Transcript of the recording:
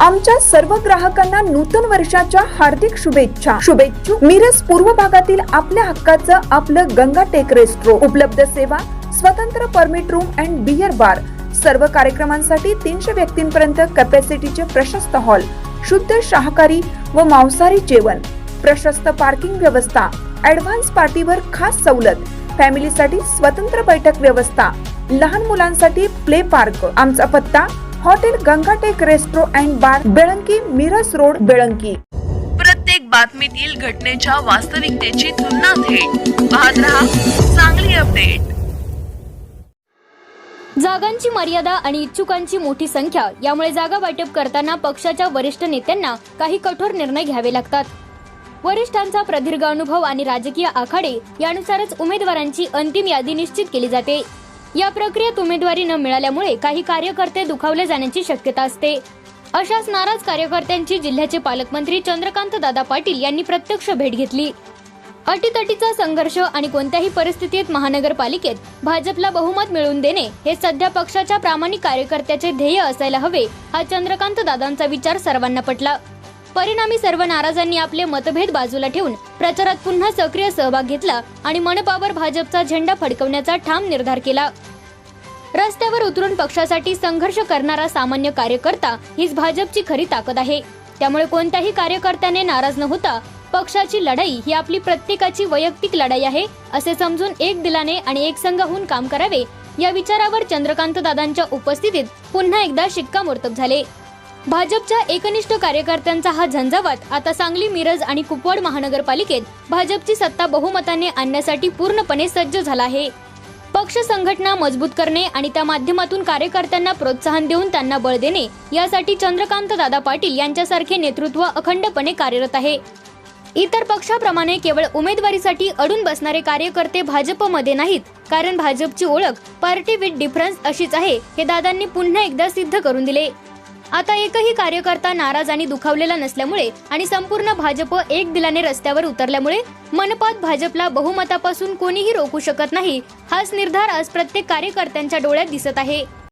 आमच्या सर्व ग्राहकांना नूतन वर्षाच्या हार्दिक शुभेच्छा. शुभेच्छू मिरज पूर्व भागातील आपल्या हक्काचं आपलं गंगा टेक रेस्ट्रो. उपलब्ध सेवा स्वतंत्र permit room and beer bar सर्व कार्यक्रमांसाठी तीनशे व्यक्तींपर्यंत कॅपॅसिटीचे प्रशस्त हॉल शुद्ध शाकाहारी व मांसाहारी जेवण. प्रशस्त पार्किंग व्यवस्था. ऍडव्हान्स पार्टीवर खास सवलत. फॅमिलीसाठी स्वतंत्र बैठक व्यवस्था. लहान मुलांसाठी प्ले पार्क आमचा पत्ता hotel Gangatek resto and bar Belanki Miraj road Belanki. प्रत्येक बातमीतील घटनेच्या वास्तविकतेची तुलना थेट. पाहत रहा चांगली अपडेट. जागांची मर्यादा आणि इच्छुकांची मोठी संख्या यामुळे जागा वाटप करताना पक्षाच्या वरिष्ठ नेत्यांना काही कठोर निर्णय घ्यावे लागतात. वरिष्ठांचा प्रदीर्घ अनुभव आणि राजकीय आखाडे यानुसारच उमेदवारांची अंतिम यादी निश्चित केली जाते. या प्रक्रियेत उमेदवारी न मिळाल्यामुळे काही कार्यकर्ते दुखावले जाण्याची शक्यता असते. अशाच नाराज कार्यकर्त्यांची जिल्ह्याचे पालकमंत्री चंद्रकांत दादा पाटील यांनी प्रत्यक्ष भेट घेतली. अटीतटीचा संघर्ष आणि कोणत्याही परिस्थितीत महानगरपालिकेत भाजपला बहुमत मिळवून देणे हे सध्या पक्षाच्या प्रामाणिक कार्यकर्त्याचे ध्येय असायला हवे हा चंद्रकांत दादांचा विचार सर्वांना पटला. परिणामी सर्व नाराजांनी आपले मतभेद बाजूला ठेवून प्रचारात पुन्हा सक्रिय सहभाग घेतला आणि मनपावर भाजपचा झेंडा फडकवण्याचा ठाम निर्धार केला. रस्त्यावर उतरून पक्षासाठी संघर्ष करणारा सामान्य कार्यकर्ता हीच भाजपची खरी ताकद आहे. त्यामुळे कोणत्याही कार्यकर्त्याने नाराज न होता पक्षाची लढाई ही आपली प्रत्येकाची वैयक्तिक लढाई आहे असे समजून एक दिलाने आणि एक संघ होऊन काम करावे या विचारावर चंद्रकांत दादांच्या उपस्थितीत पुन्हा एकदा शिक्कामोर्तब झाले. भाजपच्या एकनिष्ठ कार्यकर्त्यांचा हा झंझावात. आता सांगली मिरज आणि कुपवाड महानगरपालिकेत भाजपची सत्ता बहुमताने आणण्यासाठी पूर्णपणे सज्ज झाला आहे. पक्ष संघटना मजबूत करणे आणि त्या माध्यमातून कार्यकर्त्यांना प्रोत्साहन देऊन त्यांना बळ देणे यासाठी चंद्रकांत दादा पाटील यांच्यासारखे नेतृत्व अखंडपणे कार्यरत आहे. इतर पक्षाप्रमाणे केवळ उमेदवारीसाठी अडून बसणारे कार्यकर्ते भाजपमध्ये नाहीत कारण भाजपची ओळख पार्टी विथ डिफरन्स अशीच आहे हे दादांनी पुन्हा एकदा सिद्ध करून दिले. आता एकही कार्यकर्ता नाराज आणि दुखावलेला नसल्यामुळे आणि संपूर्ण भाजप एक दिलाने रस्त्यावर उतरल्यामुळे मनपात भाजपला बहुमतापासून कोणीही रोखू शकत नाही हाच निर्धार आज प्रत्येक कार्यकर्त्यांच्या डोळ्यात दिसत आहे.